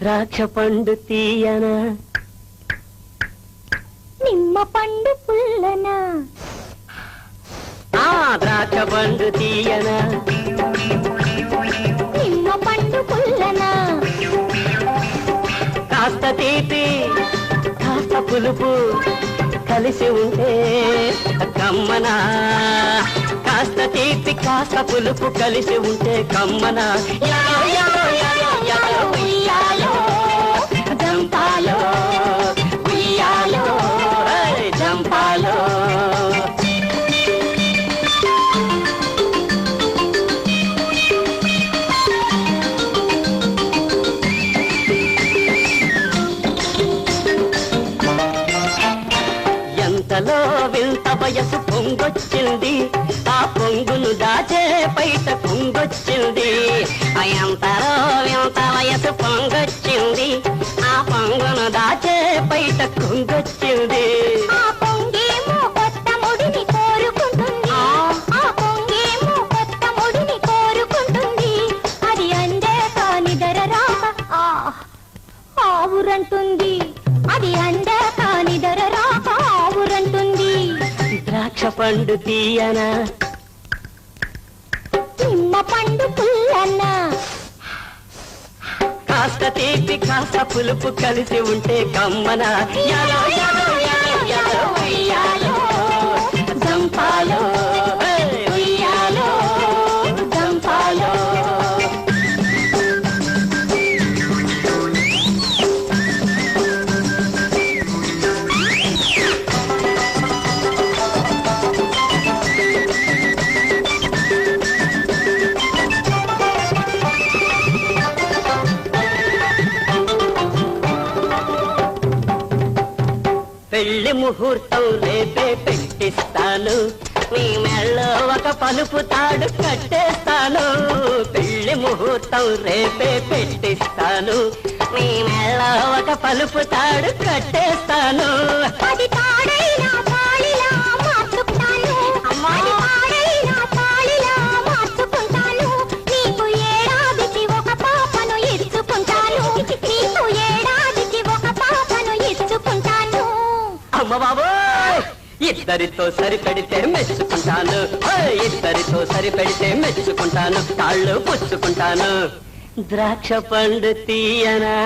ద్రాక్ష పండు తీయన? నిమ్మ పండు పుల్లన? ఆ ద్రాక్ష పండు తీయన? నిమ్మ పండు పుల్లన? కాస్త తీపి కాస్త పులుపు కలిసి ఉంటే కమ్మన? కాస్త తీపి కాస్త పులుపు కలిసి ఉంటే కమ్మన? ఎంతలో వింత వయసు పొంగొచ్చింది. ఆ పొంగును దాచే పైట పొంగొచ్చింది. ఆ ఎంతలో వింత వయసు పొంగొచ్చింది. ఆ పొంగును దాచే పైట కొంగొచ్చింది ఆ పొంగేమో కొత్త పండు తీయన నిమ్మ పండు పుల్లన్న కాస్త తీపి కాస్త పులుపు కలిసి ఉంటే కమ్మన యాలో, యాలో, యాలో, యాలో, పెళ్ళి ముహూర్తం రేపే పెట్టిస్తాను. నీ మెళ్ళో ఒక పలుపు తాడు కట్టేస్తాను. పెళ్ళి ముహూర్తం రేపే పెట్టిస్తాను. నీ మెళ్ళో ఒక పలుపు తాడు కట్టేస్తాను. అది తాడైనా అమ్మ బాబోయ్ ఇద్దరితో సరిపెడితే మెచ్చుకుంటాను. ఇద్దరితో సరిపెడితే మెచ్చుకుంటాను. కాళ్ళు పుచ్చుకుంటాను. ద్రాక్ష పండు తీయనా?